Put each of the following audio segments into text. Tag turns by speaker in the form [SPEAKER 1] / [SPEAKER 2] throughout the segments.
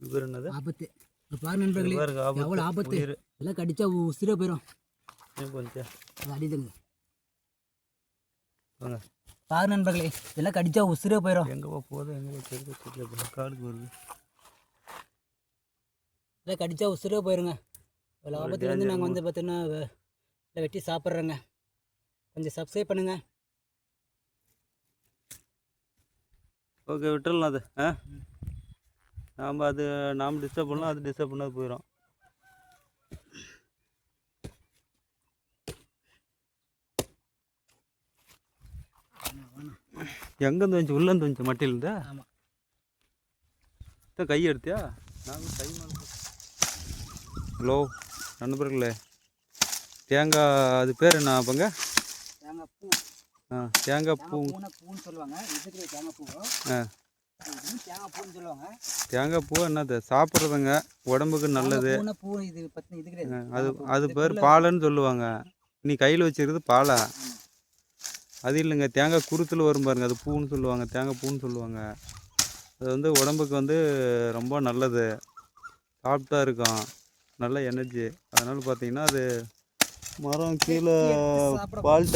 [SPEAKER 1] என்னது?
[SPEAKER 2] ஆபத்து. பாரு நண்பர்களே. எவ்வளோ ஆபத்து. எல்லாம் கடிச்சா உசிரே போயிடும்
[SPEAKER 1] கொஞ்சம்
[SPEAKER 2] அடிதுங்க பாரு நண்பர்களே இதெல்லாம் கடிச்சா உசிரே போயிடும்
[SPEAKER 1] எங்கே போகுது எங்கே தெரியல காலுக்கு வருது.
[SPEAKER 2] இதெல்லாம் கடிச்சா உசிரே போயிருங்க. இவ்வளோ நாங்கள் வந்து பார்த்தீங்கன்னா வெட்டி சாப்பிட்றோங்க. கொஞ்சம் சப்ஸ்கிரைப் பண்ணுங்க.
[SPEAKER 1] ஓகே விட்டுறலாம் அது. ஆ? நாம் அது நாம் டிஸ்டர்ப் பண்ணலாம் அது டிஸ்டர்ப் பண்ணாது போயிடும் எங்கேருந்து வந்துச்சு? உள்ளேருந்து வந்துச்சு? மட்டிலேருந்து
[SPEAKER 2] ஆமாம்
[SPEAKER 1] கை எடுத்தியா? நாங்கள் கை ஹலோ நண்பர்களே. தேங்காய் அது பேர் என்ன அப்பங்க?
[SPEAKER 2] தேங்காய் பூ.
[SPEAKER 1] ஆ தேங்காய் பூ.
[SPEAKER 2] பூன்னு சொல்லுவாங்க. தேங்காய் பூ
[SPEAKER 1] ஆ.
[SPEAKER 2] தேங்காய்
[SPEAKER 1] பூ என்னது? சாப்பிட்றதுங்க. உடம்புக்கு நல்லது. அது. அது பேர் பாலைன்னு சொல்லுவாங்க. நீ கையில் வச்சிருக்கிறது பாலை? அது இல்லைங்க. தேங்காய் குருத்தில் வரும் பாருங்க. அது பூன்னு சொல்லுவாங்க. தேங்காய் பூன்னு சொல்லுவாங்க. அது வந்து உடம்புக்கு வந்து ரொம்ப நல்லது. சாஃப்டாக இருக்கும். நல்ல எனர்ஜி. அதனால் பார்த்தீங்கன்னா அது மரம் கீழே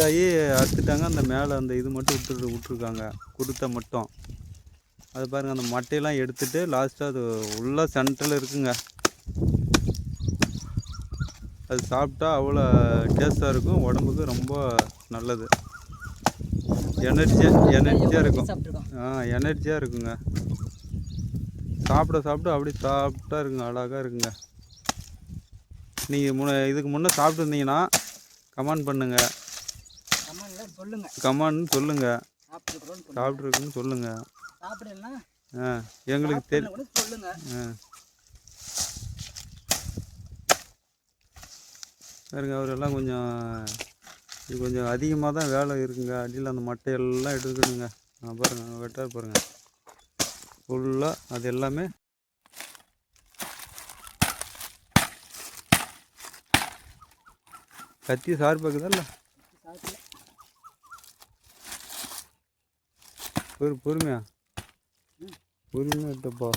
[SPEAKER 1] ஆகி அறுத்துட்டாங்க. அந்த மேலே அந்த இது மட்டும் விட்டு விட்ருக்காங்க குருத்தை மட்டும். அது பாருங்கள் அந்த மட்டையெல்லாம் எடுத்துட்டு லாஸ்ட்டாக அது உள்ள சென்டரில் இருக்குங்க. அது சாப்பிட்டா அவ்வளோ டேஸ்ட்டாக இருக்கும் உடம்புக்கு ரொம்ப நல்லது. எனர்ஜியாக எனர்ஜியாக இருக்கும். ஆ எனர்ஜியாக இருக்குங்க. சாப்பிட சாப்பிட அப்படியே சாப்பிட்டா இருக்குங்க அழகாக இருக்குங்க. நீங்கள் முன்ன இதுக்கு முன்னே சாப்பிட்டுருந்தீங்கன்னா கமெண்ட் பண்ணுங்கள் கமெண்ட் சொல்லுங்கள்
[SPEAKER 2] சொல்லுங்க
[SPEAKER 1] சாப்பிட்ருக்குன்னு சொல்லுங்கள்
[SPEAKER 2] சாப்பிடலாம்
[SPEAKER 1] ஆ எங்களுக்கு தெரி
[SPEAKER 2] கூட சொல்லுங்க.
[SPEAKER 1] ஆ. பாருங்க அவரெல்லாம் கொஞ்சம் இது கொஞ்சம் அதிகமாக தான் வேலை இருக்குங்க. அடியில் அந்த மட்டையெல்லாம் எடுக்கணுங்க. ஆ பாருங்க வெட்டார் பாருங்க. ஃபுல்லாக அது எல்லாமே கத்தி சார்பாக்குதா இல்லை? பொறு பொறுமையா? பொறுமையா விட்டப்பா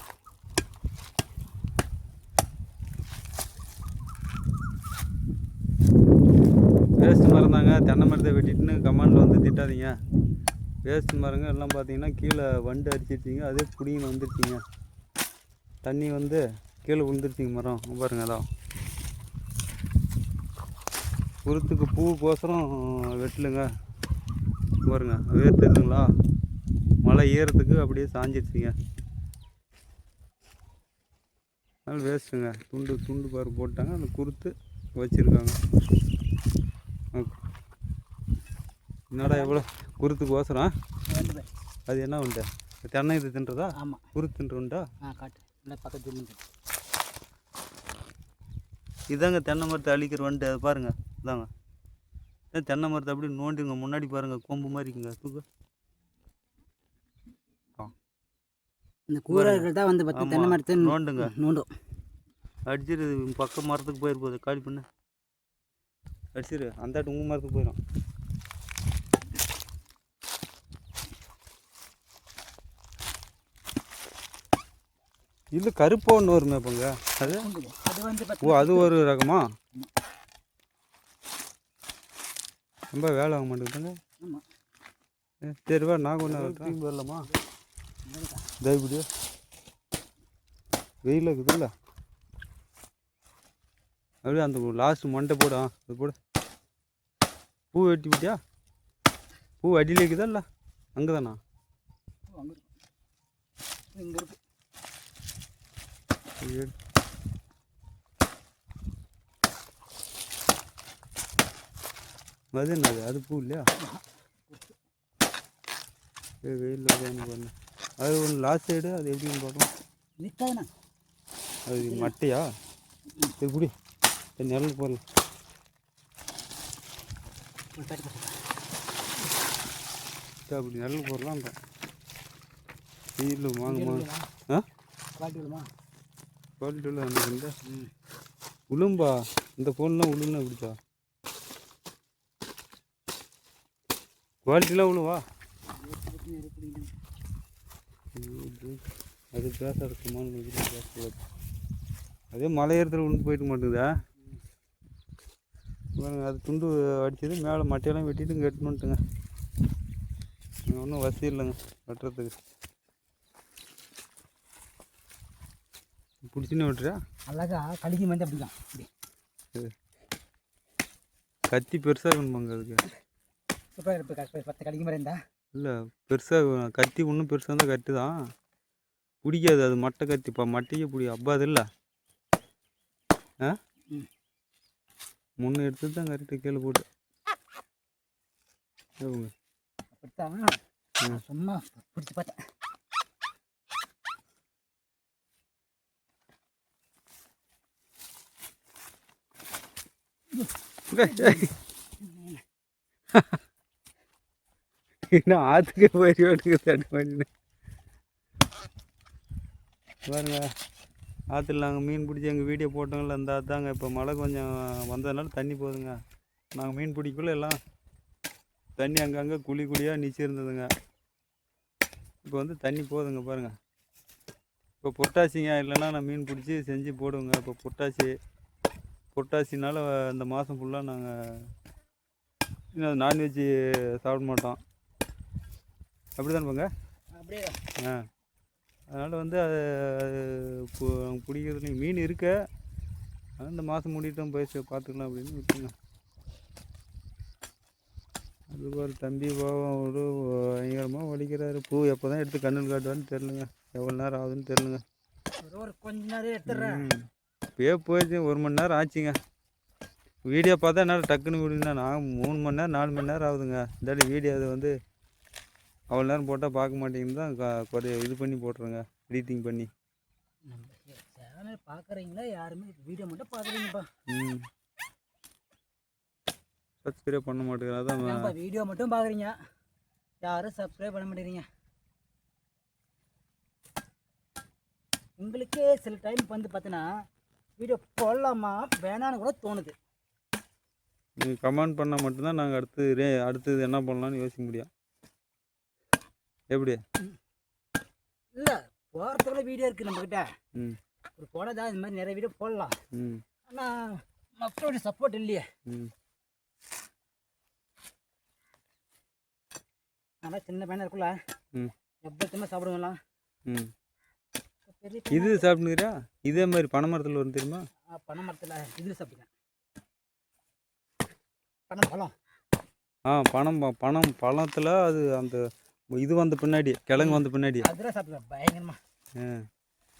[SPEAKER 1] வேஸ்ட் மரந்தாங்க தென்னை மரத்தை வெட்டிட்டுன்னு கமாண்டில் வந்து திட்டாதீங்க. வேஸ்ட் மரங்க எல்லாம் பார்த்தீங்கன்னா கீழே வண்டு அடிச்சிருச்சிங்க. அதே புடிங்கன்னு வந்துருச்சிங்க. தண்ணி வந்து கீழே விழுந்துருச்சிங்க மரம். பாருங்க அதான் குருத்துக்கு பூவுக்கோசரம் வெட்டலுங்க. இங்க பாருங்க வேர்த்துக்குங்களா மழை ஏறத்துக்கு அப்படியே சாஞ்சிருச்சுங்க. அதனால வேஸ்ட்டுங்க. துண்டு துண்டு பாரு போட்டாங்க. அந்த குருத்து வச்சுருக்காங்க. என்னடா எவ்வளோ குருத்துக்கு ஓசரம் அது என்ன உண்டு தென்னை இது தின்றதா?
[SPEAKER 2] ஆமாம்
[SPEAKER 1] குருத்துன்ற உண்டா
[SPEAKER 2] ஆ காட்டு. இல்லை பக்கத்து
[SPEAKER 1] இதாங்க தென்னை மரத்தை அழிக்கிற வண்டு. அது பாருங்க. இதாங்க. தென்னை மரத்தை அப்படியே நோண்டிங்க முன்னாடி பாருங்க கொம்பு மாதிரி இருக்குங்க. தூக்கு.
[SPEAKER 2] இந்த கூரர்கள் தான் வந்து பத்து
[SPEAKER 1] ஆமா,
[SPEAKER 2] தென்னை மரத்தை
[SPEAKER 1] நோண்டுங்க.
[SPEAKER 2] நோண்டும்
[SPEAKER 1] அடிச்சிரு பக்கம் மரத்துக்கு போயிருப்போது காலி பண்ணு. அடிச்சிரு அந்த உங்கள் மரத்துக்கு போயிடும் இல்லை கருப்பா ஒன்று வருமே இப்போங்க அது?
[SPEAKER 2] அது வந்து
[SPEAKER 1] ஓ அது ஒரு ரகமா? ரொம்ப வேலை ஆக மாட்டேங்குதுங்க.
[SPEAKER 2] ஆமாம்
[SPEAKER 1] ஏ, சரி வா நான் கொண்டு திரும்பி வரலாமா தயவுடி வெயில் இருக்குதுல்ல. அப்படியே அந்த லாஸ்ட் மண்டை போட அது போட. பூ வெட்டி விட்டியா? பூ அடியில் இருக்குதா இல்லை? அங்கே தானா
[SPEAKER 2] இங்கே இருக்கு.
[SPEAKER 1] அது என்னது? அது பூ இல்லையா? வெயிலில் பண்ணு. அது ஒன்று லாஸ்ட் சைடு அது எப்படின்னு பார்க்கலாம்.
[SPEAKER 2] நிற்காதுண்ணா
[SPEAKER 1] அது மட்டையா? சரி குடி. நிழல் போடலாம் அப்படி நிழல் போடலாம் வெயில் வாங்க வாங்க ஆ? குவாலிட்டி உள்ள அந்த இந்த. உளும்பா? இந்த ஃபோன்லாம் உளுன்னு எப்படிச்சா குவாலிட்டிலாம் உழுவா? அது பேச இருக்குமான்னு பேசக்கூடாது அதே மலை ஏறத்துல ஒன்று போயிட்டு மாட்டேங்குதா பாருங்க அது துண்டு அடிச்சது மேலே மட்டையெல்லாம் வெட்டிட்டு இங்கே வந்துட்டுங்க. இங்கே ஒன்றும் வசதி இல்லைங்க வெட்டுறதுக்கு. பிடிச்சின்னு வெட்டுறியா
[SPEAKER 2] அழகா கழுகி வந்து அப்படிதான்.
[SPEAKER 1] கத்தி பெருசாக இருக்கணுமாங்க அதுக்கு?
[SPEAKER 2] சூப்பராக இப்போ பத்து கடிக்க மாதிரி இருந்தா.
[SPEAKER 1] இல்லை பெருசாக கத்தி இன்னும் பெருசாக இருந்தால் கத்தி தான். பிடிக்காது அது மட்டை கத்தி. இப்போ மட்டையே பிடி அப்பா அது இல்லை. ஆ. முன்ன எடுத்து தான் கரெக்டாக கீழே போட்டு.
[SPEAKER 2] சும்மா பிடிச்சி பார்த்தேன்.
[SPEAKER 1] இன்னும் ஆற்றுக்கு போய் ரோட்டுக்கு தட்டு பண்ணினேன் பாருங்க ஆற்றுல நாங்கள் மீன் பிடிச்சி எங்கள் வீடியோ போட்டோங்கள இந்த தாங்க இப்போ மழை கொஞ்சம் வந்ததுனால தண்ணி போகுதுங்க நாங்கள் மீன் பிடிக்கக்குள்ள எல்லாம் தண்ணி அங்கங்கே குழி குழியாக நிச்சிருந்ததுங்க. இப்போ வந்து தண்ணி போகுதுங்க பாருங்கள் இப்போ பொட்டாசிங்க இல்லைன்னா நான் மீன் பிடிச்சி செஞ்சு போடுவேங்க. இப்போ பொட்டாசி பொட்டாசினால இந்த மாதம் ஃபுல்லாக நாங்கள் இன்னும் நான்வெஜ்ஜு சாப்பிட மாட்டோம். அப்படி தானேங்க
[SPEAKER 2] அப்படியே
[SPEAKER 1] ஆ. அதனால் வந்து அது அது பிடிக்கிறது மீன் இருக்க. ஆனால் இந்த மாதம் முடிட்டோம் போய் பார்த்துக்கலாம் அப்படின்னு விட்டுங்க அது ஒரு தம்பி பாவம் ஒரு பயங்கரமாக வலிக்கிறாரு. பூ எப்போ தான் எடுத்து கண்ணில் காட்டுவான்னு தெரிலங்க எவ்வளோ நேரம் ஆகுதுன்னு தெரிலங்க
[SPEAKER 2] ஒரு கொஞ்ச நேரம் எடுத்துடுறேன்.
[SPEAKER 1] இப்போயே போயிடுச்சு. ஒரு மணி நேரம் ஆச்சுங்க. வீடியோ பார்த்தா என்னால் டக்குன்னு விடுங்க நான் மூணு மணி நேரம் நாலு மணி நேரம் ஆகுதுங்க. இந்தாடி வீடியோ அது வந்து அவ்வளோ நேரம் போட்டால் பார்க்க மாட்டேங்குது தான் க- குறைய இது பண்ணி போட்டுருங்க. எடிட்டிங் பண்ணி.
[SPEAKER 2] நம்ம சேனல் பார்க்குறீங்களா? யாருமே வீடியோ மட்டும் பார்க்குறீங்கப்பா.
[SPEAKER 1] ம். சப்ஸ்கிரைப் பண்ண அதான்
[SPEAKER 2] ஏன்ப்பா வீடியோ மட்டும் பார்க்குறீங்க? யாரும் சப்ஸ்கிரைப் பண்ண மாட்டேங்கிறீங்க? உங்களுக்கே சில டைம் வந்து பார்த்தீங்கன்னா வீடியோ போடலாமா? வேணான்னு கூட தோணுது.
[SPEAKER 1] நீங்கள் கமெண்ட் பண்ணால் மட்டும்தான் நாங்கள் அடுத்து ரே அடுத்தது என்ன பண்ணலாம்னு யோசிக்க முடியும். எப்படி?
[SPEAKER 2] இல்லை போகிறதுக்குள்ள வீடியோ இருக்குது நம்மக்கிட்ட ஒரு போனதா இந்த மாதிரி நிறைய வீடியோ போடலாம். ஆனால் மக்களோட சப்போர்ட் இல்லையே. ஆனால் சின்ன பையனா இருக்குல்ல.
[SPEAKER 1] ம்.
[SPEAKER 2] எப்போ சாப்பிடுங்களா
[SPEAKER 1] ம்.
[SPEAKER 2] பெரிய
[SPEAKER 1] இது சாப்பிட்டுக்கிறா இதே மாதிரி பனை மரத்தில் வரும் தெரியுமா?
[SPEAKER 2] பனை மரத்தில் இதில் சாப்பிடுங்க பனை பழம்.
[SPEAKER 1] ஆ பனம் பனம் பழத்தில் அது அந்த இது வந்த பின்னாடி கிழங்கு வந்த பின்னாடி.
[SPEAKER 2] அதெல்லாம் சாப்பிடுவேன் பயங்கரமா.
[SPEAKER 1] ஆ.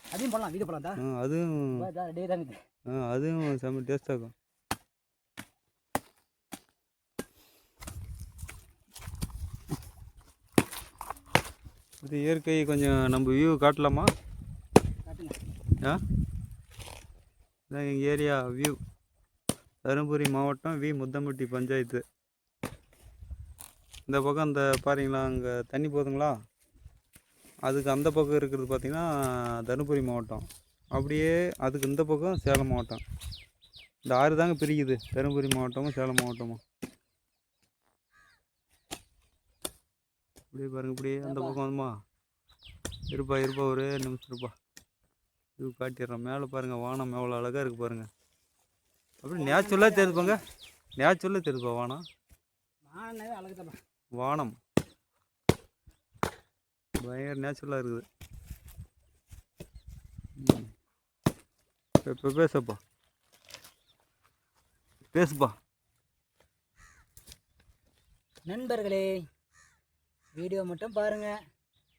[SPEAKER 2] அதையும் போடலாம் வீடியோ போடலாம்
[SPEAKER 1] அதுவும் ஆ அதுவும் செம்ம டேஸ்ட்டாக இருக்கும். இது இயற்கை கொஞ்சம் நம்ம வியூ காட்டலாமா? ஆ? இதான் எங்கள் ஏரியா வியூ தருமபுரி மாவட்டம் வி. முத்தம்பட்டி பஞ்சாயத்து. இந்த பக்கம் அந்த பாருங்களா அங்கே தண்ணி போகுதுங்களா அதுக்கு அந்த பக்கம் இருக்கிறது பார்த்திங்கன்னா தருமபுரி மாவட்டம். அப்படியே அதுக்கு இந்த பக்கம் சேலம் மாவட்டம். இந்த ஆறு தாங்க பிரிக்குது தருமபுரி மாவட்டமும் சேலம் மாவட்டமும். அப்படியே பாருங்க இப்படியே அந்த பக்கம் வந்துமா? இருப்பா இருப்பா ஒரே நிமிஷம் இருப்பா. இது காட்டிடுறேன். மேலே பாருங்கள் வானம் எவ்வளோ அழகாக இருக்குது பாருங்கள் அப்படி நேச்சுரலாக தெரிஞ்சுப்பாங்க நேச்சுரலாக தெரிஞ்சுப்பா வானம்.
[SPEAKER 2] அழகு தான்
[SPEAKER 1] வானம். பயங்கர நேச்சுரலாக இருக்குது. இப்ப பேசப்பா. பேசுப்பா.
[SPEAKER 2] நண்பர்களே வீடியோ மட்டும் பாருங்கள்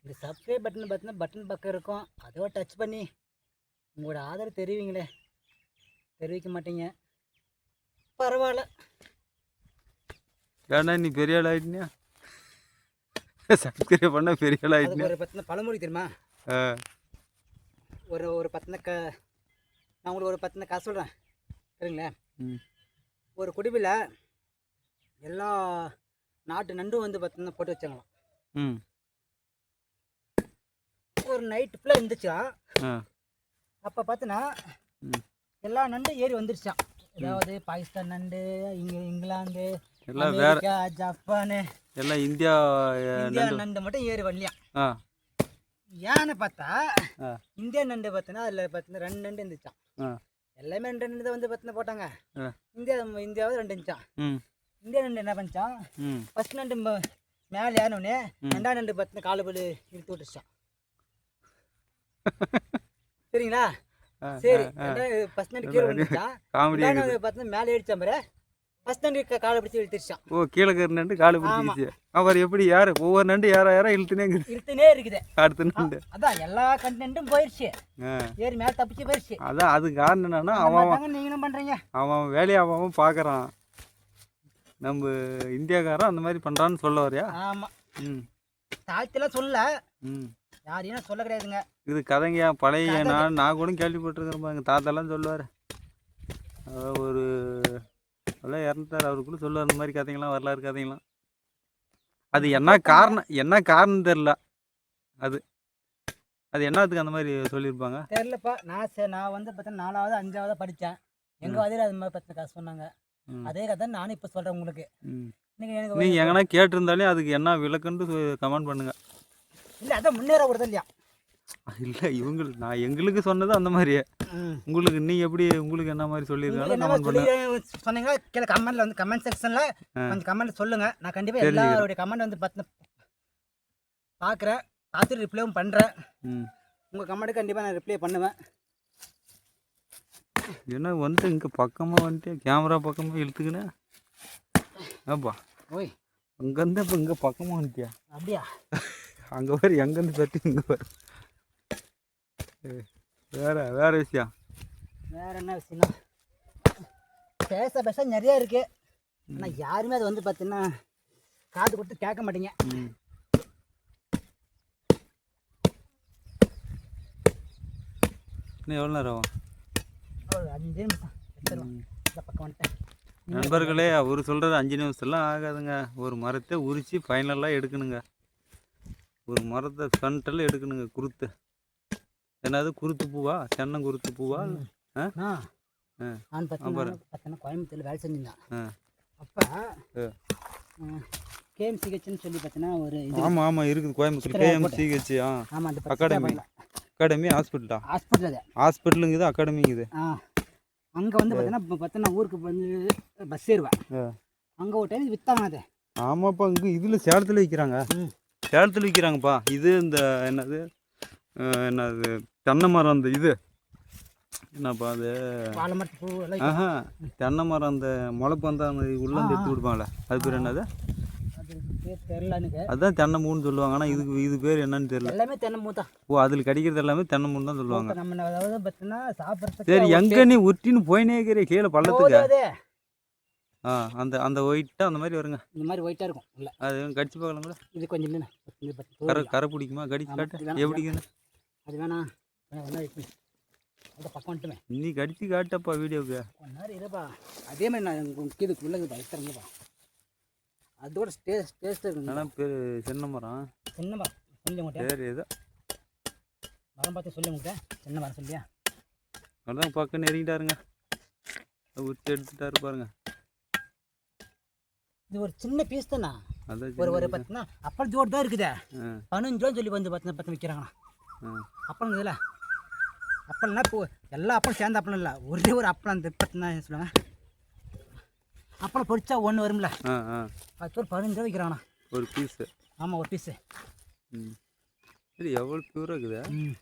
[SPEAKER 2] இந்த சப்ஸ்கிரைப் பட்டன் பார்த்தீங்கன்னா பட்டன் பக்கம் இருக்கும். அதோ டச் பண்ணி உங்களோட ஆதரவு தெரிவிங்களே. தெரிவிக்க மாட்டீங்க. பரவாயில்ல.
[SPEAKER 1] ஏன்னா நீ பெரிய ஆள் ஆகிட்டியா சப்ஸ்கிரைப் பண்ண பெரிய ஆள்
[SPEAKER 2] அதுக்கு
[SPEAKER 1] ஆகிட்டியா
[SPEAKER 2] ஒரு பத்தின பழமொழி தெரியுமா? ஒரு ஒரு பத்தின க நான் உங்களுக்கு ஒரு பத்தின காசு சொல்கிறேன் சரிங்களா? ஒரு குடும்பில் எல்லா நாட்டு நண்டும் வந்து பார்த்தீங்கன்னா போட்டு வச்சாங்களாம்.
[SPEAKER 1] ம்.
[SPEAKER 2] ஒரு நைட்டு ஃபுல்லாக இருந்துச்சா?
[SPEAKER 1] ஆ.
[SPEAKER 2] அப்போ பார்த்தீங்கன்னா எல்லா நண்டும் ஏறி வந்துருச்சான் அதாவது பாகிஸ்தான் நண்டு இங்கே இங்கிலாந்து
[SPEAKER 1] எல்லாம் வேற
[SPEAKER 2] ஜப்பானு
[SPEAKER 1] எல்லாம் இந்தியா
[SPEAKER 2] இந்தியா
[SPEAKER 1] நண்டு.
[SPEAKER 2] மட்டும் ஏறி வரலையாம்
[SPEAKER 1] ஆ.
[SPEAKER 2] ஏன்னு பார்த்தா. இந்திய நண்டு பார்த்தீங்கன்னா அதில் பார்த்தீங்கன்னா ரெண்டு நண்டு இருந்துச்சான். எல்லாமே ரெண்டு நண்டு வந்து பார்த்தீங்கன்னா போட்டாங்க. இந்தியா இந்தியாவது ரெண்டு இருந்துச்சான் இந்தியா நண்டு என்ன பண்ணிச்சான் ஃபர்ஸ்ட் நண்டு மேலே ஏறினோடனே. ரெண்டாம் நண்டு பார்த்தீங்கன்னா காலு பலு இழுத்து விட்டுச்சான் சரிங்களா? சரி. ஃபர்ஸ்ட் நண்டு கீழே விழுந்துச்சான்
[SPEAKER 1] காமெடி
[SPEAKER 2] பார்த்தீங்கன்னா மேலே ஏறிச்சான் பாரு. க- காலை பிடிச்சி இழுத்துருச்சான்
[SPEAKER 1] ஓ கீழே நண்டு காலு பிடிச்சிக்கிச்சு அவர் எப்படி யார்? ஒவ்வொரு நண்டு யாரா யாரா இழுத்துனே
[SPEAKER 2] இழுத்துனே இருக்குது.
[SPEAKER 1] அடுத்த நண்டு.
[SPEAKER 2] அதான் எல்லா கண்டென்ட்டும் போயிடுச்சு
[SPEAKER 1] ஆ.
[SPEAKER 2] ஏறி மேலே தப்பிச்சு போயிடுச்சு
[SPEAKER 1] அதான் அது காரணம் என்னன்னா அவன்
[SPEAKER 2] நீங்களும் பண்ணுறீங்க
[SPEAKER 1] அவன் வேலையை அவன் பார்க்குறான். நம்ம இந்தியாக்காரன் அந்த மாதிரி பண்ணுறான்னு சொல்ல வரியா
[SPEAKER 2] ஆமாம்
[SPEAKER 1] ம்.
[SPEAKER 2] தாழ்த்திலாம் சொல்ல.
[SPEAKER 1] ம்.
[SPEAKER 2] யாரையும் சொல்ல கிடையாதுங்க.
[SPEAKER 1] இது கதைங்கயா பழைய. நான் நான் கூட கேள்விப்பட்டிருக்கிறேன் எங்கள் தாத்தாலாம் சொல்லுவார். ஒரு எல்லாம் இறந்துட்டார். அவரு கூட சொல்லுவார் இந்த மாதிரி கதைங்களாம் வரலாறு கதைங்களாம் அது என்ன காரணம் என்ன காரணம் தெரில அது அது என்னத்துக்கு அந்த மாதிரி சொல்லியிருப்பாங்க?
[SPEAKER 2] தெரிலப்பா நான் சே நான் வந்து பார்த்தா நாலாவது அஞ்சாவது படித்தேன். எங்கள் வதையில் அது மாதிரி பத்து காசு சொன்னாங்க. அதே கதை நானும் இப்போ சொல்கிறேன் உங்களுக்கு. நீங்கள் எனக்கு
[SPEAKER 1] நீங்கள் எங்கன்னா கேட்டிருந்தாலே அதுக்கு என்ன விளக்குன்ட்டு கமெண்ட் பண்ணுங்க.
[SPEAKER 2] இல்லை அதான் முன்னேற விடுறது இல்லையா
[SPEAKER 1] இல்லை இவங்களுக்கு நான் எங்களுக்கு சொன்னது அந்த மாதிரி உங்களுக்கு நீ எப்படி உங்களுக்கு என்ன மாதிரி சொல்லியிருக்காங்க? கமெண்ட்
[SPEAKER 2] சொல்லி
[SPEAKER 1] பண்ணுங்க
[SPEAKER 2] சொன்னீங்க? கீழே கமெண்ட்ல வந்து கமெண்ட் செக்ஷனில். கொஞ்சம் கமெண்ட் சொல்லுங்க. நான்
[SPEAKER 1] தெரிஞ்சுக்கிறேன்.
[SPEAKER 2] எல்லாருடைய கமெண்ட் வந்து பார்த்து பார்க்குறேன் பார்த்துட்டு ரிப்ளைவும் பண்ணுறேன் உங்கள் கமெண்ட்டு கண்டிப்பாக நான் ரிப்ளை பண்ணுவேன்.
[SPEAKER 1] என்ன வந்து இங்கே பக்கமாக வந்துட்டு கேமரா பக்கமாக இழுத்துக்கினே? ஆப்பா
[SPEAKER 2] ஓய்.
[SPEAKER 1] அங்கேருந்து இப்போ இங்கே பக்கமாக வந்துட்டியா?
[SPEAKER 2] அப்படியா?
[SPEAKER 1] அங்கே வர எங்கேருந்து பற்றி இங்கே வர வேற வேற விஷயம்.
[SPEAKER 2] வேற என்ன விஷயம்னா பேச பேச நிறைய இருக்கு. ஆனால் யாருமே அது வந்து பார்த்தீங்கன்னா காது கொடுத்து கேட்க மாட்டீங்க.
[SPEAKER 1] இன்னும் எவ்வளோ நேரம் ஆகும்?
[SPEAKER 2] ஒரு அஞ்சு நிமிஷம். இந்த பக்கம் வந்துட்டேன்.
[SPEAKER 1] நண்பர்களே அவர் சொல்கிறது அஞ்சு நிமிஷம்லாம் ஆகாதுங்க. ஒரு மரத்தை உரித்து ஃபைனலாக எடுக்கணுங்க. ஒரு மரத்தை சண்டெல்லாம் எடுக்கணுங்க குருத்து. என்னது குருத்து பூவா? தென்னங்குருத்து பூவா? ஆ?
[SPEAKER 2] ஆ
[SPEAKER 1] ஆ.
[SPEAKER 2] நான்
[SPEAKER 1] பாரு.
[SPEAKER 2] பார்த்தீங்கன்னா கோயம்புத்தூர்ல வேலை செஞ்சிருந்தேன். அப்போ. கேஎம் சிகிச்சைன்னு சொல்லி பார்த்தீங்கன்னா ஒரு
[SPEAKER 1] ஆமாம் ஆமாம் இருக்குது. கோயம்புத்தூர்
[SPEAKER 2] சித்திரை
[SPEAKER 1] கேஎம்சிஹெச் ஆ.
[SPEAKER 2] ஆமாம் அந்த
[SPEAKER 1] அகாடமி. அகாடமி ஹாஸ்பிட்டலா?
[SPEAKER 2] ஹாஸ்பிட்டல் அது.
[SPEAKER 1] ஹாஸ்பிட்டலுங்குது அகாடமிங்குது.
[SPEAKER 2] ஆ. அங்கே வந்து பார்த்தீங்கன்னா பார்த்தீங்கன்னா ஊருக்கு வந்து பஸ் ஏறுவேன். அங்கே ஒரு டைம் விற்றாங்க அது.
[SPEAKER 1] ஆமாப்பா இங்கே இதில் சேலத்தில் விற்கிறாங்க. சேலத்தில் விற்கிறாங்கப்பா இது இந்த என்னது? என்னது தென்னை மரம் அந்த இது. என்னப்பா அது? ஆஹா தென்னை மரம் அந்த முளைப்பு வந்து அந்த உள்ள எடுத்து
[SPEAKER 2] ஆ.
[SPEAKER 1] கொடுப்பாங்களே அது பேர் என்னது?
[SPEAKER 2] அது பேர் தெரில எனக்கு.
[SPEAKER 1] அதுதான் தென்னை மூணுன்னு சொல்லுவாங்க. ஆனால் இதுக்கு இது பேர் என்னன்னு தெரியல.
[SPEAKER 2] எல்லாமே தென்னை
[SPEAKER 1] ஓ அதில் கிடைக்கிறது எல்லாமே தென்னை மூணு தான் சொல்லுவாங்க.
[SPEAKER 2] நம்ம அதாவது பார்த்தீங்கன்னா சாப்பிட்றதுக்கு
[SPEAKER 1] சரி எங்கே நீ ஒட்டின்னு போயினே இருக்கிற கீழே பள்ளத்துக்கு. ஆ அந்த அந்த ஒயிட்டாக அந்த மாதிரி வருங்க.
[SPEAKER 2] இந்த மாதிரி ஒயிட்டாக இருக்கும். இல்லை
[SPEAKER 1] அது கடிச்சு பார்க்கலாம் கூட.
[SPEAKER 2] இது கொஞ்சம்
[SPEAKER 1] கரை கரை பிடிக்குமா? கடிச்சு காட்டு. எப்படிங்கன்னு
[SPEAKER 2] அது வேணாம் வேணாம் ஒன்றா இருக்கு. அந்த பக்கம் வந்துட்டுமே.
[SPEAKER 1] நீ கடிச்சு காட்டப்பா வீடியோவுக்கு
[SPEAKER 2] கொஞ்ச நேரம் இருப்பா. அதே மாதிரி நான் உங்களுக்கு இதுக்குள்ளே பயத்துறேங்கப்பா அதோட டேஸ்ட் டேஸ்ட் இருக்குங்க
[SPEAKER 1] ஆனால் பேர்? சின்ன மரம்
[SPEAKER 2] சின்னப்பா சொல்லி உங்கள்கிட்ட
[SPEAKER 1] சரி ஏதோ
[SPEAKER 2] மரம் பார்த்து சொல்லி உங்கள்கிட்ட சின்ன மரம் சொல்லியா?
[SPEAKER 1] அதான் பக்கம் நெருங்கிட்டாருங்க உச்சி எடுத்துட்டாரு பாருங்க.
[SPEAKER 2] இது ஒரு சின்ன பீஸ் தானே? ஒரு ஒரு. பார்த்தீங்கன்னா அப்பள் ஜோடு தான் இருக்குதே. பதினஞ்சு ரூபா சொல்லி வந்து பத்து பத்து விற்கிறாங்கண்ணா. அப்பளம் இதில் அப்பளம்னா இப்போ எல்லா அப்பளும் சேர்ந்த அப்பளம் இல்லை. ஒரே ஒரு அப்பளம் அந்த பத்துனா சொல்லுவாங்க அப்பளம் பொரிச்சா ஒன்று வரும்ல? பத்து ஒரு பதினஞ்சு ரூபா விற்கிறாங்கண்ணா
[SPEAKER 1] ஒரு பீஸு
[SPEAKER 2] ஆமாம் ஒரு பீஸு
[SPEAKER 1] ம். சரி எவ்வளோ பியூராக இருக்குது?
[SPEAKER 2] ம்.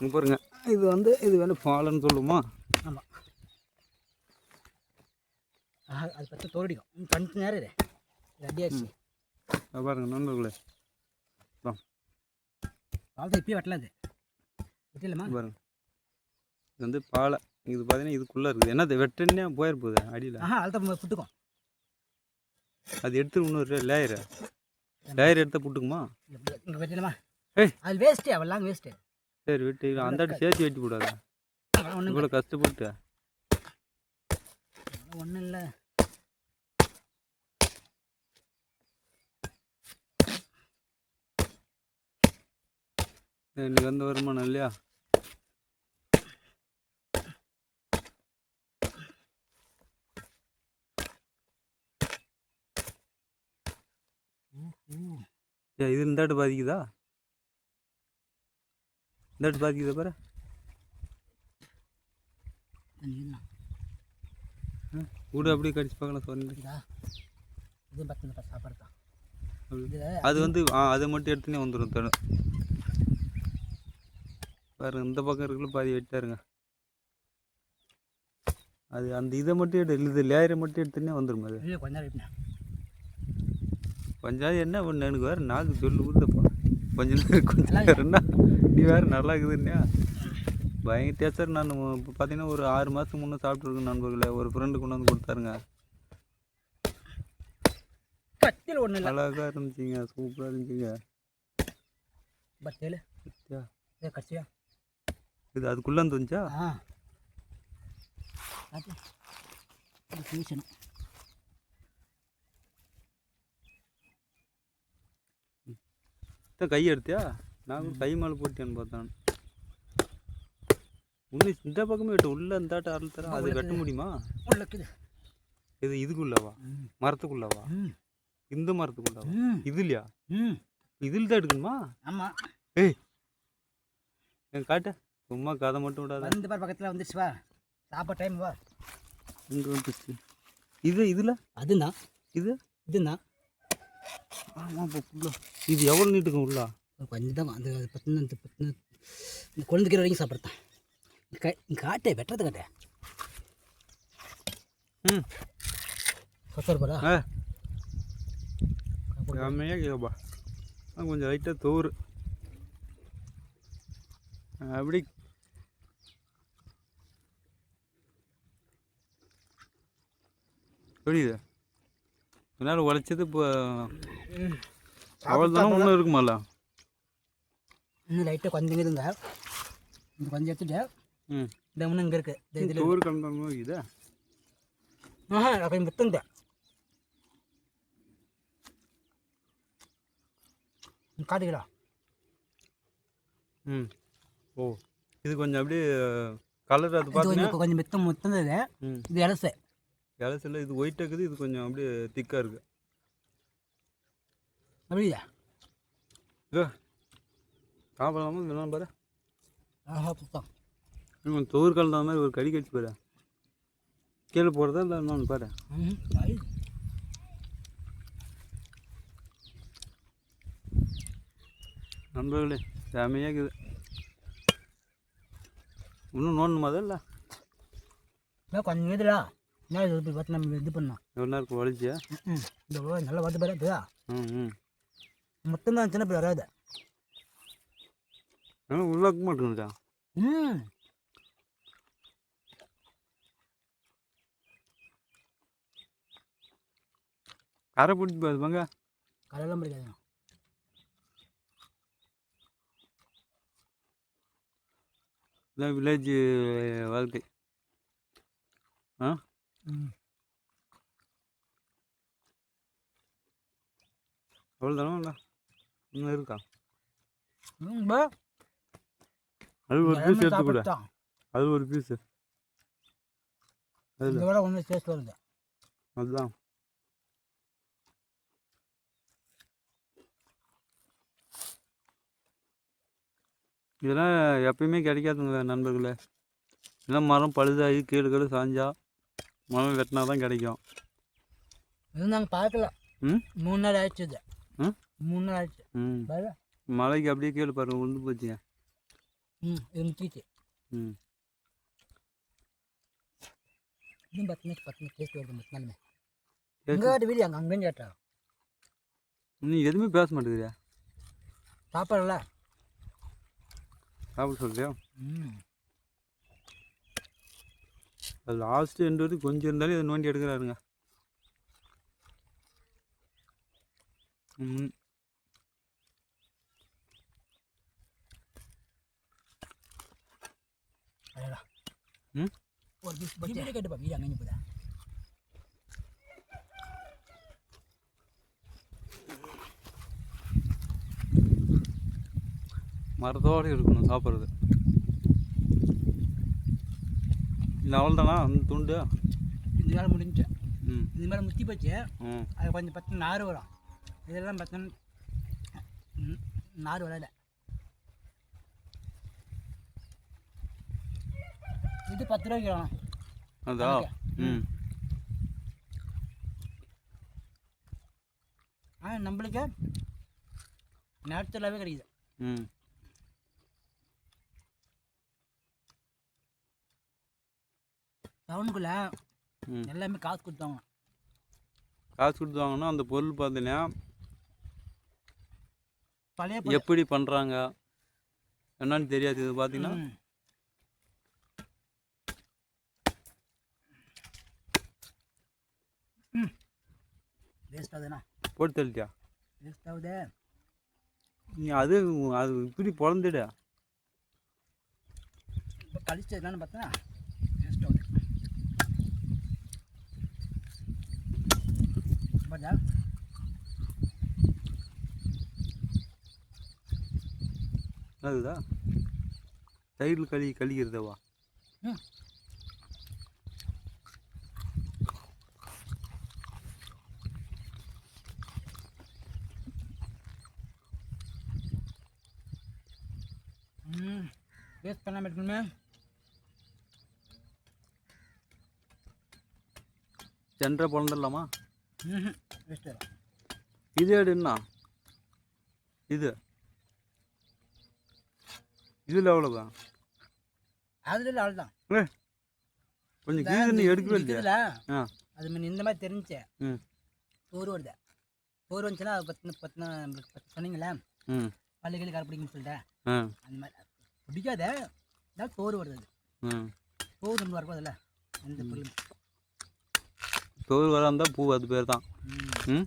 [SPEAKER 1] இங்க பாருங்க. இது வந்து இது வந்து பாலன்னு சொல்லுமா
[SPEAKER 2] ஆமாம் அது பத்து தோடிக்கும் பஞ்சு நேரம் இது
[SPEAKER 1] இங்க பாருங்க நண்பர்களே.
[SPEAKER 2] வாழ்க்கை இப்பயே வெட்டலாம் அது வெட்டலாமா
[SPEAKER 1] இங்க பாருங்க. இது வந்து பாலை. இது பார்த்தீங்கன்னா இதுக்குள்ளே இருக்குது. என்னது? வெட்டனே போயிருப்போகுது அடியில்.
[SPEAKER 2] ஆஹா அழுத்த புட்டுக்கும்.
[SPEAKER 1] அது எடுத்து இன்னொரு லேயர். லேயர் எடுத்தால் புட்டுக்குமா?
[SPEAKER 2] இங்கே வெட்டலாமா
[SPEAKER 1] ஏய்.
[SPEAKER 2] அது வேஸ்ட்டு அவெல்லாம் வேஸ்ட்டு
[SPEAKER 1] சரி வெட்டி. அந்த அடி சேர்த்து வெட்டி
[SPEAKER 2] ஒன்றும்
[SPEAKER 1] இவ்வளோ கஷ்டப்பட்டு.
[SPEAKER 2] ஒன்றும் இல்லை.
[SPEAKER 1] வந்து வருமானம் இல்லையா? இது இருந்தாட்டு பாதிக்குதா? இந்த இடத்து பாதிக்குது பாரு. கூட அப்படியே கடிச்சு பார்க்கலாம் சொன்னீங்க
[SPEAKER 2] இதா இது பத்து சாப்பாடு தான்.
[SPEAKER 1] அப்படி.
[SPEAKER 2] இது
[SPEAKER 1] அது வந்து அதை மட்டும் எடுத்துனே வந்துடும் தடு பாருங்க இந்த பக்கம் இருக்குல்ல பாதி வெட்டாருங்க அது அந்த இதை மட்டும் எடு இது லேயரை மட்டும் எடுத்துனே வந்துடும் அது கொஞ்சம் என்ன பண்ணு எனக்கு வேறு நாக்கு சொல்லு ஊற்றுப்பா கொஞ்ச நேரம் கொஞ்ச நேரம்னா நீ வேறு நல்லா இருக்குதுன்னா பயங்கர டேஸ்டர் நான் இப்போ பார்த்தீங்கன்னா ஒரு ஆறு மாதத்துக்கு முன்னே சாப்பிட்ருக்கேன் நண்பர்களே ஒரு ஃப்ரெண்டு கொண்டு வந்து கொடுத்தாருங்க.
[SPEAKER 2] கத்தியில் இல்லை.
[SPEAKER 1] அழகாக இருந்துச்சுங்க சூப்பராக இருந்துச்சுங்க.
[SPEAKER 2] பட் தேலு
[SPEAKER 1] பத்தியா?
[SPEAKER 2] இதை கட்சியா?
[SPEAKER 1] இது அதுக்குள்ளே வந்துச்சா
[SPEAKER 2] ஆ. அது
[SPEAKER 1] கை எடுத்தியா? நான் கை மேலே போட்டேன்னு பார்த்தேன். இன்னும் இந்த பக்கமே வெட்டு உள்ள இந்தாட்ட அருள் தர அது கட்ட முடியுமா? இது இதுக்குள்ளவா? மரத்துக்குள்ளவா? இந்த மரத்துக்குள்ளவா? இது இல்லையா?
[SPEAKER 2] ம்.
[SPEAKER 1] இதில் தான் எடுக்கணுமா?
[SPEAKER 2] ஆமாம்
[SPEAKER 1] ஏய். என் காட்டு. சும்மா கதை மட்டும் விடாத.
[SPEAKER 2] வந்து பார் பக்கத்தில் வந்துடுச்சு வா. சாப்பாடு டைம் வா.
[SPEAKER 1] இங்கே வந்துச்சு இது இதில்?
[SPEAKER 2] அதுதான்
[SPEAKER 1] இது?
[SPEAKER 2] இதுதான்
[SPEAKER 1] ஆமாம் இப்போ புள்ள இது எவ்வளோ நீட்டுக்கும் உள்ளா?
[SPEAKER 2] கொஞ்சம் தான் அந்த பத்து இந்த பத்து இந்த குழந்தைக்கிற வரைக்கும் சாப்பிட்றதான் கை காட்டே வெட்டுறது காட்டே.
[SPEAKER 1] ம்.
[SPEAKER 2] சொத்தர் போடா.
[SPEAKER 1] செம்மையாக கேப்பா ஆ கொஞ்சம் லைட்டாக தோறு. அப்படி புரியுது. என்னால் உழைச்சது இப்போ அவ்வளோ தானே இன்னும் இருக்குமால
[SPEAKER 2] இன்னும் லைட்டாக கொஞ்சம் இருங்க. இந்த கொஞ்சம் எடுத்துட்டு
[SPEAKER 1] ம்.
[SPEAKER 2] இந்த இன்னும் இங்கே இருக்குது இதில்
[SPEAKER 1] தோறு கலந்த இதா
[SPEAKER 2] ஆஹா கொஞ்சம் முத்தங்க காட்டுக்கிறா
[SPEAKER 1] ம். ஓ இது கொஞ்சம் அப்படியே கலர் அது பார்த்தீங்கன்னா?
[SPEAKER 2] கொஞ்சம் மித்தம் முத்தந்தது இது இலசு
[SPEAKER 1] இலசில் இது ஒயிட் இருக்குது இது கொஞ்சம் அப்படியே திக்காக இருக்குது
[SPEAKER 2] அப்படியா?
[SPEAKER 1] இதோ சாப்பிடலாமா? வேணாம் பாரு.
[SPEAKER 2] ஆஹா புத்தம்
[SPEAKER 1] இன்னும் தோறு கலந்த மாதிரி ஒரு கடி கடிச்சு பாரு. கீழே போடுறதா இல்லை இன்னொன்று பாரு. நண்பர்களே செமையாக இருக்குது. இன்னும் நோண்டணுமா தான் இல்லை?
[SPEAKER 2] கொஞ்சம் இதுடா இது இப்படி பார்த்து நம்ம இது பண்ணோம்
[SPEAKER 1] எவ்வளோ நேரம் வலிச்சியா
[SPEAKER 2] ம் இந்த நல்லா பார்த்து பாரு
[SPEAKER 1] ம் ம்.
[SPEAKER 2] மொத்தம் தான் சின்ன பிள்ளை வராது.
[SPEAKER 1] உள்ளாக்க மாட்டேங்குதா
[SPEAKER 2] ம்
[SPEAKER 1] கரை பிடிச்சி பாரு வாங்க
[SPEAKER 2] கடையெல்லாம் பிடிக்காது.
[SPEAKER 1] இதான் வில்லேஜ் வாழ்க்கை. ஆ?
[SPEAKER 2] ம்
[SPEAKER 1] எவ்வளோ தானே இல்லை இன்னும் இருக்கா? அது ஒரு பீஸ் எடுத்து கூட. அது ஒரு பீஸு அதில்.
[SPEAKER 2] விட ஒன்றும் டேஸ்ட் வருது.
[SPEAKER 1] அதுதான். இதெல்லாம் எப்பயுமே கிடைக்காதுங்க நண்பர்களே. இதெல்லாம் மரம் பழுதாகி கீழே கீழே சாஞ்சா மரம் வெட்டினா தான் கிடைக்கும்.
[SPEAKER 2] இது நாங்கள் பார்க்கல.
[SPEAKER 1] ம்?
[SPEAKER 2] மூணு நாள் ஆயிடுச்சு இது.
[SPEAKER 1] ம்
[SPEAKER 2] மூணு நாள் ஆயிடுச்சு.
[SPEAKER 1] ம்.
[SPEAKER 2] பாரு.
[SPEAKER 1] மலைக்கு அப்படியே கீழே பாருங்க உளுந்து போச்சுங்க.
[SPEAKER 2] ம் முக்கிச்சு
[SPEAKER 1] ம்.
[SPEAKER 2] இன்னும் பத்து நிமிஷம் பத்து நிமிஷம் டேஸ்ட் வருது மொத்த நாளுமே வீடு? அங்கே அங்கேயும் கேட்டா.
[SPEAKER 1] நீ எதுவுமே பேச மாட்டேங்கிறியா?
[SPEAKER 2] சாப்பாடுல
[SPEAKER 1] சாப்பிட சொல்றியா?
[SPEAKER 2] ம்.
[SPEAKER 1] அது லாஸ்ட்டு ரெண்டு வரைக்கும் கொஞ்சம் இருந்தாலும் இதை நோண்டி எடுக்கிறாருங்க. மரத்தோடு இருக்கணும் சாப்பிட்றது. இந்த அவ்வளோதானா அந்த துண்டு?
[SPEAKER 2] இந்த வேலை முடிஞ்சு.
[SPEAKER 1] ம்.
[SPEAKER 2] இந்த மாதிரி முத்தி போச்சு. அது கொஞ்சம் பத்து நார் வரும். இதெல்லாம் பார்த்தோன்னா நார் வரல இது பத்து ரூபாய்க்கு வேணும்
[SPEAKER 1] அதா? ம்.
[SPEAKER 2] ஆனால் நம்மளுக்கு நேரத்தில் கிடைக்குது.
[SPEAKER 1] ம்.
[SPEAKER 2] டவுனுக்குள்ளே எல்லாமே காசு கொடுத்தாங்க
[SPEAKER 1] காசு கொடுத்து வாங்கினா அந்த பொருள் பார்த்தீங்கன்னா
[SPEAKER 2] பழைய.
[SPEAKER 1] எப்படி பண்ணுறாங்க என்னன்னு தெரியாது. இது பார்த்தீங்கன்னா
[SPEAKER 2] வேஸ்ட் ஆகுதுண்ணா.
[SPEAKER 1] போட்டு தள்ளிட்டியா?
[SPEAKER 2] வேஸ்ட் ஆகுதே.
[SPEAKER 1] நீ அது அது இப்படி பிறந்துடு
[SPEAKER 2] இப்போ கழிச்சு என்னன்னு பார்த்தா வேஸ்ட் ஆகுது பார்த்தா
[SPEAKER 1] அதுதா தயிரில் களி கழிக்கிறதவா
[SPEAKER 2] வேஸ்ட் பண்ணாமல் இருக்கணுமே
[SPEAKER 1] சென்றை பிறந்துடலாமா
[SPEAKER 2] வேஸ்ட் ஆகும்
[SPEAKER 1] இது. இதில் எவ்வளோதான்
[SPEAKER 2] அதில் ஆள் தான்
[SPEAKER 1] கொஞ்சம் கீழே எடுக்கவே இல்லையா ஆ.
[SPEAKER 2] அது முன்ன இந்த மாதிரி தெரிஞ்சு.
[SPEAKER 1] ம்
[SPEAKER 2] சோறு வருது சோறு வந்துச்சுன்னா அது பத்து பத்து பத்து சொன்னீங்களே
[SPEAKER 1] ம்
[SPEAKER 2] பள்ளிகள் கரை பிடிக்கும்னு சொல்லிட்டேன் அந்த மாதிரி பிடிக்காத சோறு வருது அது
[SPEAKER 1] ம்
[SPEAKER 2] சோறு நம்ம வரக்கூடாது அதில் அந்த பொடியும்
[SPEAKER 1] தோல் வராந்தா பூ அது பேர் தான்.
[SPEAKER 2] ம்.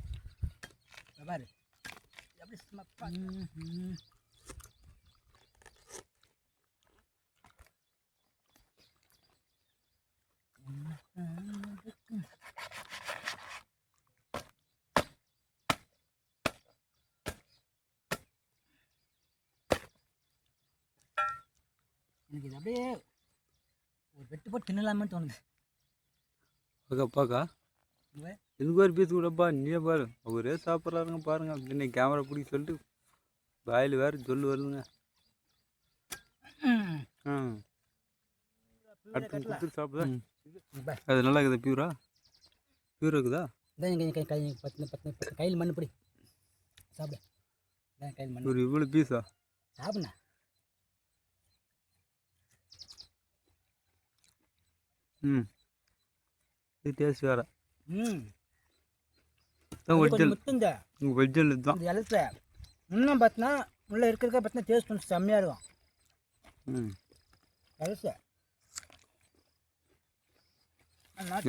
[SPEAKER 2] எனக்கு இது அப்படியே ஒரு வெட்டு போட்டு தின்னலாமான்னு தோணுது.
[SPEAKER 1] பார்க்க பார்க்கா?
[SPEAKER 2] பாரு.
[SPEAKER 1] எனக்கு ஒரு பீஸ் கூடப்பா? நீயே பாரு. அவரே சாப்பிட்றாருங்க பாருங்க. அப்படின்னு கேமரா பிடிக்க சொல்லிட்டு வாயில் வேறு சொல்லு வருதுங்க.
[SPEAKER 2] ம்.
[SPEAKER 1] அடுத்து சாப்பிடுதா. அது நல்லா இருக்குதா? பியூரா பியூரா இருக்குதா?
[SPEAKER 2] கையில் மண்ணு பிடி. சாப்பிடு. கையில் மண்ணு.
[SPEAKER 1] ஒரு இவ்வளோ பீஸா
[SPEAKER 2] சாப்பிடுண்ணா.
[SPEAKER 1] ம். இது டேஸ்ட் வேறு. தான் ஒரிஜினல் இதுதான்.
[SPEAKER 2] இந்த இலச. இன்னும் பார்த்தீங்கன்னா உள்ளே இருக்கிறக்க பார்த்தீங்கன்னா டேஸ்ட் கொஞ்சம் செம்மையாக இருக்கும்.
[SPEAKER 1] ம்.
[SPEAKER 2] இலச.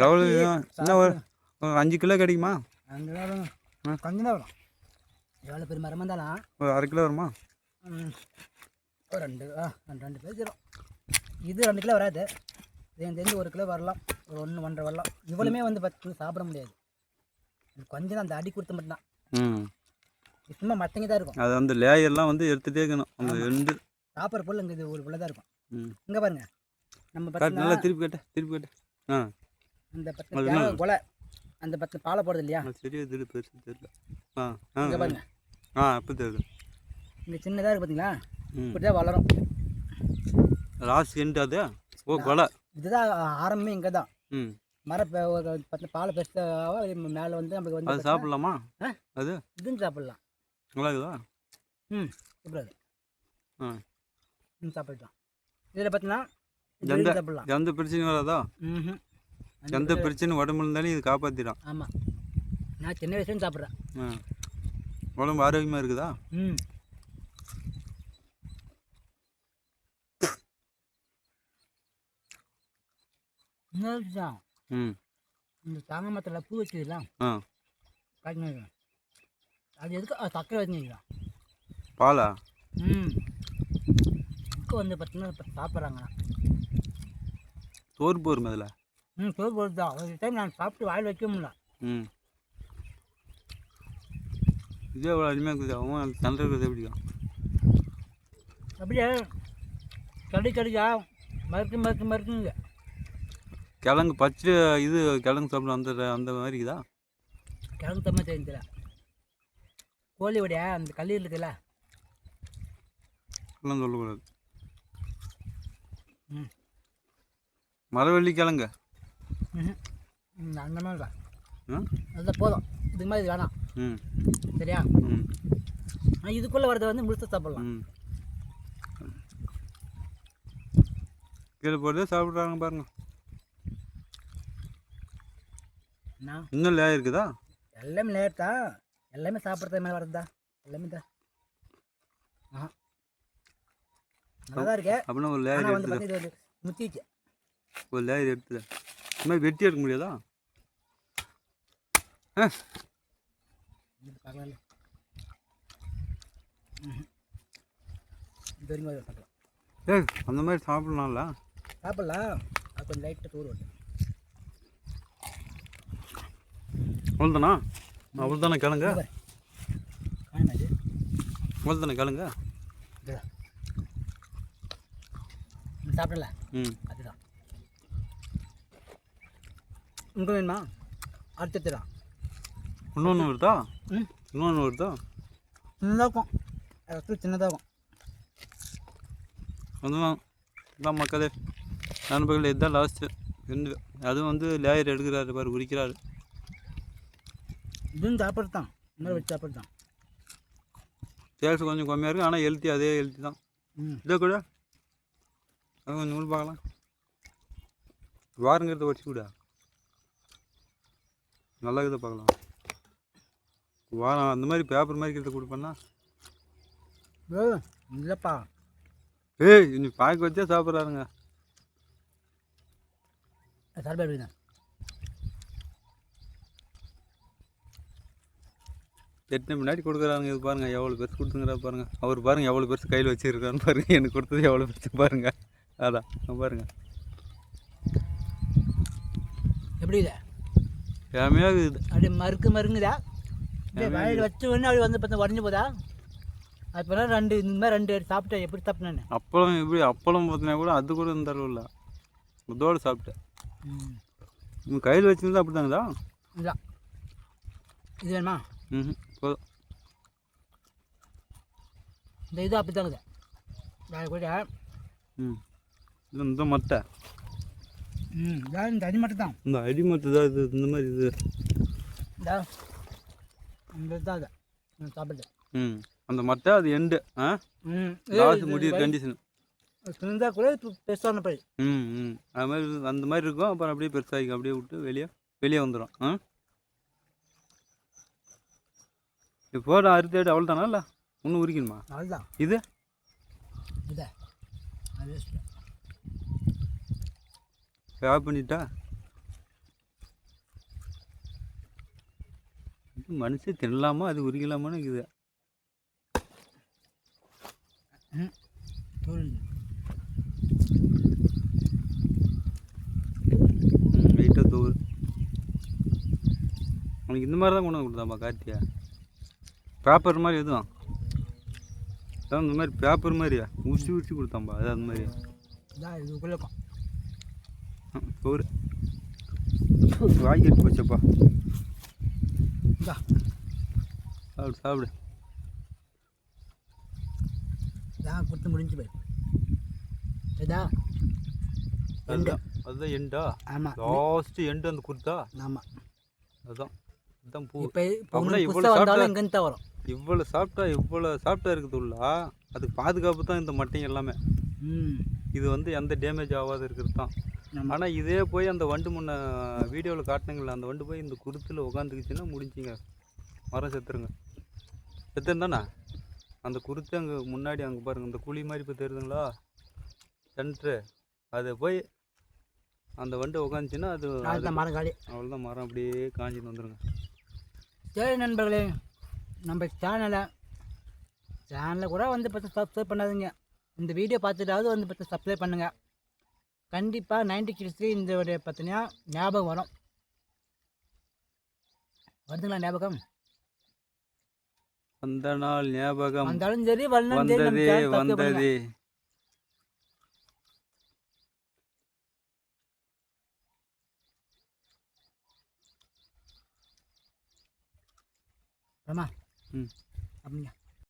[SPEAKER 1] எவ்வளோ என்ன ஒரு அஞ்சு கிலோ கிடைக்குமா?
[SPEAKER 2] அங்கே வரும்.
[SPEAKER 1] ஆ.
[SPEAKER 2] கொஞ்சம் தான் வரும். எவ்வளோ பெரிய மரமாக இருந்தாலும்.
[SPEAKER 1] ஒரு அரை கிலோ வருமா?
[SPEAKER 2] ம், ஒரு ரெண்டு ஆ ரெண்டு ரெண்டு பேர் இது ரெண்டு கிலோ வராது. இது எனக்கு தெரிஞ்சு ஒரு கிலோ வரலாம். ஒரு ஒன்று ஒன்றரை வரலாம். இவ்வளவுமே வந்து பார்த்து சாப்பிட முடியாது. கொஞ்சம் அந்த அடி கொடுத்த மட்டும்தான்.
[SPEAKER 1] ம்.
[SPEAKER 2] சும்மா மத்தங்க தான் இருக்கும்.
[SPEAKER 1] அது அந்த லேயர்லாம் வந்து எடுத்துகிட்டே இருக்கணும். அந்த ரெண்டு.
[SPEAKER 2] சாப்பிட்ற பொருள் இங்கே இது ஒரு தான் இருக்கும்.
[SPEAKER 1] ம்.
[SPEAKER 2] இங்கே பாருங்க. நம்ம பார்த்தீங்கன்னா
[SPEAKER 1] நல்லா திருப்பி கேட்ட திருப்பி கேட்ட. ஆ.
[SPEAKER 2] அந்த பத்து? கொலை அந்த பத்து பாலை போடுறது இல்லையா?
[SPEAKER 1] சரியா தெரியல பெருசு தெரியல. ஆ
[SPEAKER 2] இங்கே. பாருங்க.
[SPEAKER 1] ஆ இப்போ தெரியுது.
[SPEAKER 2] இங்கே சின்னதாக இருக்கு பார்த்தீங்களா இப்படி தான் வளரும்.
[SPEAKER 1] லாஸ்ட் எண்ட் அது? ஓ கொலை.
[SPEAKER 2] இதுதான் ஆரம்பமே இங்கே தான்
[SPEAKER 1] ம்.
[SPEAKER 2] மர ப- ஒரு பத்து பாலை பெருசாக மேலே வந்து நமக்கு வந்து
[SPEAKER 1] அது சாப்பிட்லாமா? அது?
[SPEAKER 2] இதுன்னு சாப்பிடலாம்.
[SPEAKER 1] நல்லா இருக்குதா
[SPEAKER 2] ம்
[SPEAKER 1] ஆ.
[SPEAKER 2] ம் சாப்பிடலாம். இதில் பார்த்தீங்கன்னா சாப்பிடலாம்.
[SPEAKER 1] எந்த பிரச்சனையும் வராதா?
[SPEAKER 2] ம்
[SPEAKER 1] எந்த பிரச்சனையும் உடம்புல இருந்தாலும் இது காப்பாற்றிடும்
[SPEAKER 2] ஆமாம் நான் சின்ன வயசுலேருந்து சாப்பிட்றேன்.
[SPEAKER 1] உடம்பு ஆரோக்கியமாக இருக்குதா?
[SPEAKER 2] ம். விஷயம்
[SPEAKER 1] ம்.
[SPEAKER 2] இந்த தாங்க மரத்தில் பூ வச்சுக்கலாம்
[SPEAKER 1] ஆ.
[SPEAKER 2] காய்ச்சி அது எதுக்கு? சக்கரை வச்சுக்கலாம்
[SPEAKER 1] பாலா?
[SPEAKER 2] ம். இதுக்கு வந்து பார்த்தீங்கன்னா இப்போ சாப்பிட்றாங்க
[SPEAKER 1] சோறு போரும் அதில்
[SPEAKER 2] ம் சோறு போடுறது தான் ஒரு டைம் நான் சாப்பிட்டு வாயில் வைக்க முடியல.
[SPEAKER 1] ம். இதே எவ்வளோ அருமையாக இருக்குது. அவன் சண்டை இருக்கிறது எப்படியா
[SPEAKER 2] அப்படியே கடி கடிக்கா மறுத்து மறுத்து மறுத்துங்க
[SPEAKER 1] கிழங்கு பச்சை இது கிழங்கு சாப்பிடும் அந்த அந்த மாதிரி இருக்குதா?
[SPEAKER 2] கிழங்கு தம்மா தெரிஞ்சில கோழி உடைய அந்த கல்லீரல் இருக்குல்ல?
[SPEAKER 1] எல்லாம் சொல்லக்கூடாது.
[SPEAKER 2] ம்.
[SPEAKER 1] மரவள்ளி கிழங்கு?
[SPEAKER 2] அந்த மாதிரி அதுதான் போதும். இதுக்கு மாதிரி இது வேணாம்.
[SPEAKER 1] ம்.
[SPEAKER 2] சரியா? இதுக்குள்ளே வரதை வந்து முழுத்த சாப்பிடலாம்.
[SPEAKER 1] ம். கீழே போட்டு சாப்பிட்றாங்க பாருங்க
[SPEAKER 2] என்ன
[SPEAKER 1] இன்னும் லே இருக்குதா?
[SPEAKER 2] எல்லாமே லேட் தான் எல்லாமே சாப்பிட்றது மாதிரி வரதா எல்லாமே தான் ஆ. நல்லா இருக்கு.
[SPEAKER 1] அப்படின்னா ஒரு லேயர்
[SPEAKER 2] வந்து முத்திச்சு
[SPEAKER 1] ஒரு லேயர் எடுத்துடு. இந்த மாதிரி வெட்டி எடுக்க முடியாதா? ஆ.
[SPEAKER 2] ம்ஹும். இது வரைக்கும் வரும் சாப்பிடலாம்
[SPEAKER 1] ஏய் அந்த மாதிரி சாப்பிட்லாம்ல.
[SPEAKER 2] சாப்பிடலாம். அது கொஞ்சம் லைட்டாக தூர் வருது.
[SPEAKER 1] அவ்வளோதானா அவ்வளோதானே கிழங்கு அவ்வளோதானே கிழங்கு
[SPEAKER 2] சாப்பிடல?
[SPEAKER 1] ம்.
[SPEAKER 2] அதுதான். உங்களுக்கு வேணுமா? அடுத்து தான்
[SPEAKER 1] இன்னொன்று வருதா?
[SPEAKER 2] ம்.
[SPEAKER 1] இன்னொன்று வருதா?
[SPEAKER 2] சின்னதாக இருக்கும். அது சின்னதாக இருக்கும்.
[SPEAKER 1] அதுதான். இதான் மக்களே நண்பர்கள் இதுதான் லாஸ்ட்டு அதுவும் வந்து லேயர் எடுக்கிறாரு பாரு உரிக்கிறாரு.
[SPEAKER 2] இதுவும் சாப்பிட்றது தான். இன்னொரு வச்சு சாப்பிட்றது தான்.
[SPEAKER 1] டேஸ்ட் கொஞ்சம் கம்மியாக இருக்குது ஆனால் ஹெல்த்தி அதே ஹெல்த்தி தான்.
[SPEAKER 2] ம்.
[SPEAKER 1] இதோ கூட. அது கொஞ்சம் நூல் பார்க்கலாம். வாருங்கிறத வச்சு கூட. நல்லா இருக்குதா பார்க்கலாம். வாரம் அந்த மாதிரி பேப்பர் மாதிரி இருக்கிறத கொடுப்பேன்னா?
[SPEAKER 2] இல்லைப்பா.
[SPEAKER 1] ஏய் இன்னி பாய்க்கு வச்சே சாப்பிட்றாருங்க.
[SPEAKER 2] சாப்பிட
[SPEAKER 1] எட்டு முன்னாடி கொடுக்குறாருங்க இது பாருங்க எவ்வளோ பெருசு கொடுத்துங்கிறா பாருங்க. அவர் பாருங்க எவ்வளோ பெருசு கையில் வச்சிருக்காருன்னு பாருங்க. எனக்கு கொடுத்தது எவ்வளோ பெருசு பாருங்க. அதான் இங்க பாருங்க.
[SPEAKER 2] எப்படி இல்லை
[SPEAKER 1] ஏமையாக இருக்குது.
[SPEAKER 2] அப்படியே மறுக்கு அப்படியே வாயில் வச்ச உடனே அப்படி வந்து பார்த்தா உடஞ்சி போதா? அப்போலாம் ரெண்டு இந்த மாதிரி ரெண்டு சாப்பிட்டேன் எப்படி சாப்பிட்டேன்?
[SPEAKER 1] அப்பளம் எப்படி அப்பளம் பார்த்தினா கூட அது கூட இந்த அளவு இல்லை. இதோடு சாப்பிட்டேன்.
[SPEAKER 2] ம்.
[SPEAKER 1] கையில் வச்சிருந்தா அப்படி தாங்கதா
[SPEAKER 2] இல்லை இது வேணுமா?
[SPEAKER 1] ம் போதும்.
[SPEAKER 2] இந்த இது அப்படி தாங்குது நான் கூட
[SPEAKER 1] ம். இது இந்த மட்டை.
[SPEAKER 2] ம் இந்த அடி மட்டும் தான்.
[SPEAKER 1] இந்த அடி மட்டை தான் இது இந்த மாதிரி இது.
[SPEAKER 2] இந்த இந்த தான் அது. சாப்பிட்டேன்
[SPEAKER 1] ம். அந்த மட்டை அது எண்டு. ஆ?
[SPEAKER 2] ம்.
[SPEAKER 1] லாஸ்ட் முடியிற கண்டிஷன்.
[SPEAKER 2] சின்னதாக கூட பெருசான பழி
[SPEAKER 1] ம் ம். அது மாதிரி அந்த மாதிரி இருக்கும். அப்புறம் அப்படியே பெருசாகி அப்படியே விட்டு வெளியே வெளியே வந்துடும் ஆ? இப்போ போட அறுத்து அவ்வளோ தானா இல்லை? இன்னும் உரிக்கணுமா?
[SPEAKER 2] அதுதான்
[SPEAKER 1] இது?
[SPEAKER 2] இதா.
[SPEAKER 1] ஆஃப் பண்ணிட்டா? இது மனுஷன் தின்னலாமா? அது உரிக்கலாமான்னு இருக்குது. வெயிட்டாக தூர் உனக்கு இந்த மாதிரி தான் கொண்டு வந்து கொடுத்தாப்பா கார்த்தியா பேப்பர் மாதிரி எதுவும் அதான் இந்த மாதிரி பேப்பர் மாதிரியா? உரிச்சு உரிச்சு கொடுத்தாம்பா அது அந்த மாதிரி.
[SPEAKER 2] இதான் இதுக்குள்ளே இருக்கும்
[SPEAKER 1] சோறு வாங்கி எடுத்து போச்சப்பா. சாப்பிடு சாப்பிடு.
[SPEAKER 2] இதான் கொடுத்து முடிஞ்சு போய் இதா
[SPEAKER 1] அதுதான் அதுதான் எண்டா?
[SPEAKER 2] ஆமாம்
[SPEAKER 1] லாஸ்ட்டு எண்டு அந்த குர்த்தா
[SPEAKER 2] ஆமாம்
[SPEAKER 1] அதுதான் அதுதான் பூ.
[SPEAKER 2] இப்போ
[SPEAKER 1] இவ்வளோ
[SPEAKER 2] வந்தாலும் தான் வரும்.
[SPEAKER 1] இவ்வளோ சாப்பிட்டா இவ்வளோ சாப்பிட்டா இருக்குது உள்ளா. அதுக்கு பாதுகாப்பு தான் இந்த மட்டையும் எல்லாமே. இது வந்து எந்த டேமேஜ் ஆகாத இருக்கிறது தான். ஆனால் இதே போய் அந்த வண்டு முன்ன வீடியோவில் காட்டினங்கள அந்த வண்டு போய் இந்த குருத்தில் உட்காந்துக்குச்சுன்னா முடிஞ்சிங்க. மரம் செத்துருங்க. செத்துருந்தாண்ணா அந்த குருத்து அங்கே முன்னாடி அங்கே பாருங்கள் இந்த குழி மாதிரி இப்போ தெரியுதுங்களா? சென்ட்ரு அது போய் அந்த வண்டு உட்காந்துச்சின்னா அது
[SPEAKER 2] மரம் காலி.
[SPEAKER 1] அவ்வளோதான் மரம் அப்படியே காஞ்சின்னு வந்துருங்க.
[SPEAKER 2] சரி நண்பர்களே நம்ம சேனலை சேனலை கூட வந்து பார்த்து சப்ஸ்கிரைப் பண்ணாதீங்க. இந்த வீடியோ பார்த்துட்டாவது வந்து பார்த்து சப்ஸ்கிரைப் பண்ணுங்கள் கண்டிப்பாக நைன்டி கிட்ஸ்க்கு இந்த ஒரு பார்த்தீங்கன்னா ஞாபகம் வரும். வருதுங்களா ஞாபகம்?
[SPEAKER 1] அந்த நாள் ஞாபகம்.
[SPEAKER 2] வந்தாலும் சரி நம்ம
[SPEAKER 1] வந்ததே
[SPEAKER 2] channel subscribe பண்ணுங்க.
[SPEAKER 1] வந்ததே
[SPEAKER 2] ஆமா
[SPEAKER 1] ம்
[SPEAKER 2] அப்படிங்க